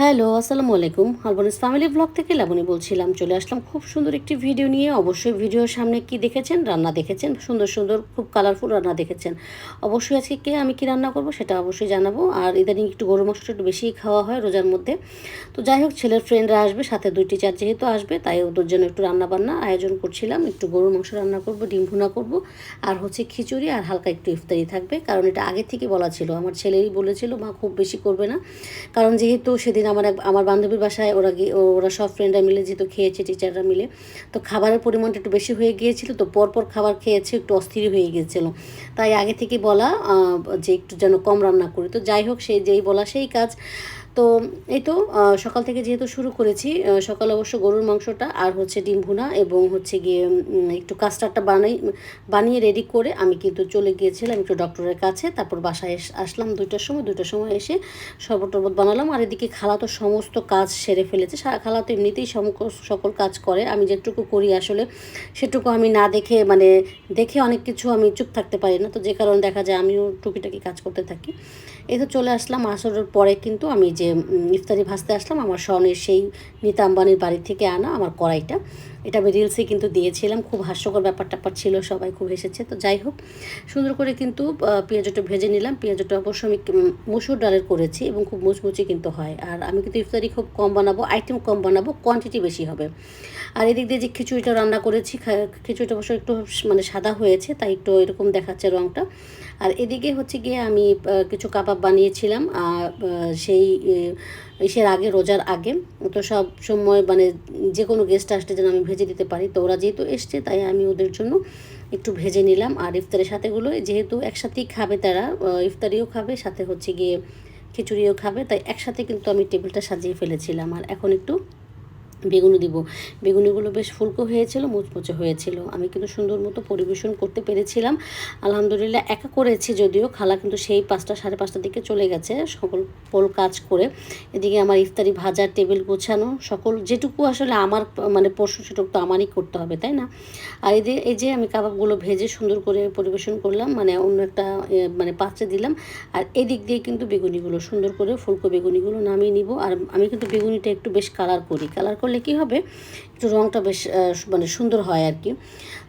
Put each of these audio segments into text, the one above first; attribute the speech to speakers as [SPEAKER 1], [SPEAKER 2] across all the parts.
[SPEAKER 1] Hello, আসসালামু আলাইকুম। হালবনিস family blog থেকে লাবণী বলছিলাম, চলে আসলাম খুব সুন্দর একটি ভিডিও নিয়ে। অবশ্যই ভিডিওর সামনে কি দেখেছেন? রান্না দেখেছেন? সুন্দর সুন্দর, খুব কালারফুল রান্না দেখেছেন। অবশ্যই আজকে কে, আমি কি রান্না করব সেটা অবশ্যই জানাব। আর ইদানিং একটু গরু মাংসটা একটু বেশিই খাওয়া হয় রোজার মধ্যে। তো যাই হোক, ছেলের ফ্রেন্ডরা আসবে, সাথে দুই টিচার যেহেতু আসবে, তাই ওদের জন্য একটু রান্না বান্না আয়োজন করছিলাম। একটু গরুর মাংস রান্না করব, ডিম ভুনা করব, আর হচ্ছে খিচুড়ি আর হালকা একটু ইফতারি থাকবে। কারণ এটা আগে থেকে বলা ছিল। আমার ছেলেই বলেছিল, মা, খুব বেশি করবে না। কারণ যেহেতু সেদিন আমার এক আমার বান্ধবীর বাসায় ওরা গিয়ে ওরা সব ফ্রেন্ডরা মিলে যেহেতু খেয়েছে টিচাররা মিলে, তো খাবারের পরিমাণটা একটু বেশি হয়ে গিয়েছিল, তো পরপর খাবার খেয়েছে, একটু অস্থির হয়ে গিয়েছিল। তাই আগে থেকে বলা যে একটু যেন কম রান্না করি। তো যাই হোক সেই যেই বলা সেই কাজ। তো এই তো সকাল থেকে যেহেতু শুরু করেছি সকাল অবশ্য গরুর মাংসটা আর হচ্ছে ডিম ভুনা এবং হচ্ছে গিয়ে একটু কাস্টারটা বানাই, বানিয়ে রেডি করে আমি কিন্তু চলে গিয়েছিলাম একটু ডক্টরের কাছে, তারপর বাসায় আসলাম দুইটার সময় দুইটার সময় এসে শরবত টরবত বানালাম। আর এদিকে খালা তো সমস্ত কাজ সেরে ফেলেছে। খালা তো এমনিতেই সকল কাজ করে। আমি যেটুকু করি আসলে সেটুকু আমি না দেখে মানে দেখে অনেক কিছু আমি চুপ থাকতে পারি না। তো যে কারণে দেখা যায় আমিও টুকিটাকি কাজ করতে থাকি। এই তো চলে আসলাম আসরের পরে কিন্তু আমি যে উম, ইফতারি ভাজতে আসলাম আমার স্বর্ণের সেই নিতা আম্বানির বাড়ি থেকে আনা আমার কড়াইটা। এটা আমি রিলসে কিন্তু দিয়েছিলাম খুব হাস্যকর ব্যাপার ট্যাপার ছিল সবাই খুব হেসেছে তো যাই হোক। সুন্দর করে কিন্তু পেঁয়াজটা ভেজে নিলাম পেঁয়াজটা অবশ্য আমি মসুর ডালের করেছি এবং খুব মুচমুচি কিন্তু হয়। আর আমি কিন্তু ইফতারি খুব কম বানাবো আইটেম কম বানাবো কোয়ান্টিটি বেশি হবে। আর এদিক দিয়ে যে খিচুড়িটা রান্না করেছি খিচুড়িটা অবশ্য একটু মানে সাদা হয়েছে তাই একটু এরকম দেখাচ্ছে রঙটা আর এদিকে হচ্ছে গিয়ে আমি কিছু কাবাব বানিয়েছিলাম সেই ইসের আগে, রোজার আগে। তো সব সময় মানে যে কোনো গেস্ট আসলে যেন আমি ভেজে দিতে পারি। তো ওরা যেহেতু এসছে, তাই আমি ওদের জন্য একটু ভেজে নিলাম। আর ইফতারের সাথেগুলো যেহেতু একসাথেই খাবে তারা ইফতারিও খাবে, সাথে হচ্ছে গিয়ে খিচুড়িও খাবে। তাই একসাথে কিন্তু আমি টেবিলটা সাজিয়ে ফেলেছিলাম। আর এখন একটু বেগুনি দিব। বেগুনিগুলো বেশ ফুলকো হয়েছিল, মুচমুচে হয়েছিল। আমি কিন্তু সুন্দর মতো পরিবেশন করতে পেরেছিলাম। আলহামদুলিল্লাহ একা করেছি যদিও, খালা কিন্তু সেই পাঁচটা, সাড়ে পাঁচটার দিকে চলে গেছে সকল পোল কাজ করে। এদিকে আমার ইফতারি, ভাজার টেবিল গোছানো, সকল যেটুকু আসলে আমার মানে পশু সেটুকু তো আমারই করতে হবে, তাই না? আর এই যে এই যে আমি কাবাবগুলো ভেজে সুন্দর করে পরিবেশন করলাম মানে অন্য একটা মানে পাত্রে দিলাম। আর এদিক দিয়ে কিন্তু বেগুনিগুলো, সুন্দর করে ফুলকো বেগুনিগুলো নামিয়ে নিব। আর আমি কিন্তু বেগুনিটা একটু বেশ কালার করি। কালার করলে কি হবে? একটু রঙটা বেশ মানে সুন্দর হয় আর কি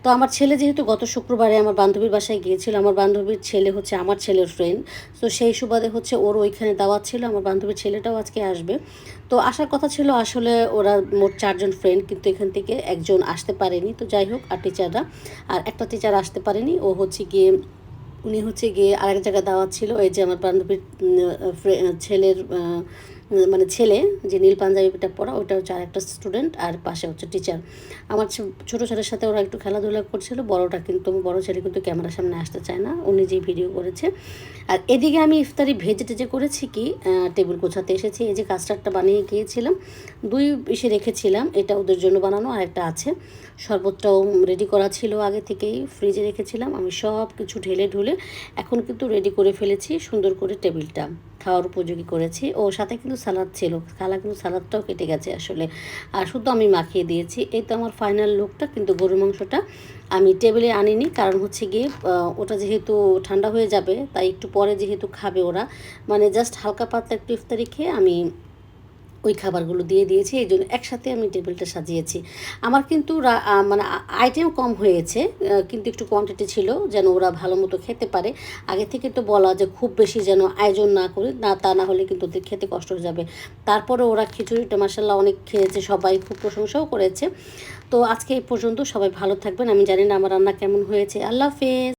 [SPEAKER 1] তো আমার ছেলে যেহেতু গত শুক্রবারে আমার বান্ধবীর বাসায় গিয়েছিল, আমার বান্ধবীর ছেলে হচ্ছে আমার ছেলের ফ্রেন্ড তো সেই সুবাদে হচ্ছে ওর ওইখানে দাওয়াত ছিল, আমার বান্ধবীর ছেলেটাও আজকে আসবে। তো আসার কথা ছিল, আসলে ওরা মোট চারজন ফ্রেন্ড কিন্তু এখান থেকে একজন আসতে পারেনি, তো যাই হোক, আর টিচাররা, আর একটা টিচার আসতে পারেনি, ও হচ্ছে গিয়ে, উনি হচ্ছে গিয়ে আরেক জায়গায় দাওয়াত ছিল এই যে আমার বান্ধবীর ছেলের মানে ছেলে যে নীল পাঞ্জাবিটা পড়া ওটা হচ্ছে আরেকটা স্টুডেন্ট আর পাশে হচ্ছে টিচার আমার ছোটো ছেলের সাথে ওরা একটু খেলাধুলা করছিল, বড়টা কিন্তু, বড় ছেলে কিন্তু ক্যামেরার সামনে আসতে চায় না, উনি যে ভিডিও করেছে। আর এদিকে আমি ইফতারি ভেজে টেজে করেছি কি টেবিল গোছাতে এসেছি, এই যে কাস্টার্ডটা বানিয়ে গিয়েছিলাম, দুই ইসে রেখেছিলাম, এটা ওদের জন্য বানানো আর একটা আছে। শরবতটাও রেডি করা ছিল আগে থেকেই ফ্রিজে রেখেছিলাম, আমি সব কিছু ঢেলে ঢুলে এখন কিন্তু রেডি করে ফেলেছি, সুন্দর করে টেবিলটা খাওয়ার উপযোগী করেছি। ও সাথে কিন্তু সালাদ ছিল। সালা কিন্তু সালাদটাও কেটে গেছে আসলে। আর শুধু আমি মাখিয়ে দিয়েছি। এই তো আমার ফাইনাল লুকটা কিন্তু গরু মাংসটা আমি টেবিলে আনিনি। কারণ হচ্ছে গিয়ে ওটা যেহেতু ঠান্ডা হয়ে যাবে, তাই একটু পরে যেহেতু খাবে ওরা। মানে জাস্ট হালকা পাতলা একটু ইফতারি খেয়ে আমি ওই খাবারগুলো দিয়ে দিয়েছি, এই জন্য একসাথে আমি টেবিলটা সাজিয়েছি। আমার কিন্তু মানে আইটেম কম হয়েছে কিন্তু একটু কোয়ান্টিটি ছিল, যেন ওরা ভালো মতো খেতে পারে। আগে থেকে তো বলা যে খুব বেশি যেন আয়োজন না করে, না, তা না হলে কিন্তু ওদের খেতে কষ্ট হয়ে যাবে। তারপরে ওরা খিচুড়িটা মাসাল্লাহ অনেক খেয়েছে, সবাই খুব প্রশংসাও করেছে। তো আজকে এই পর্যন্ত সবাই ভালো থাকবেন, আমি জানি না আমার রান্না কেমন হয়েছে। আল্লাহ হাফেজ।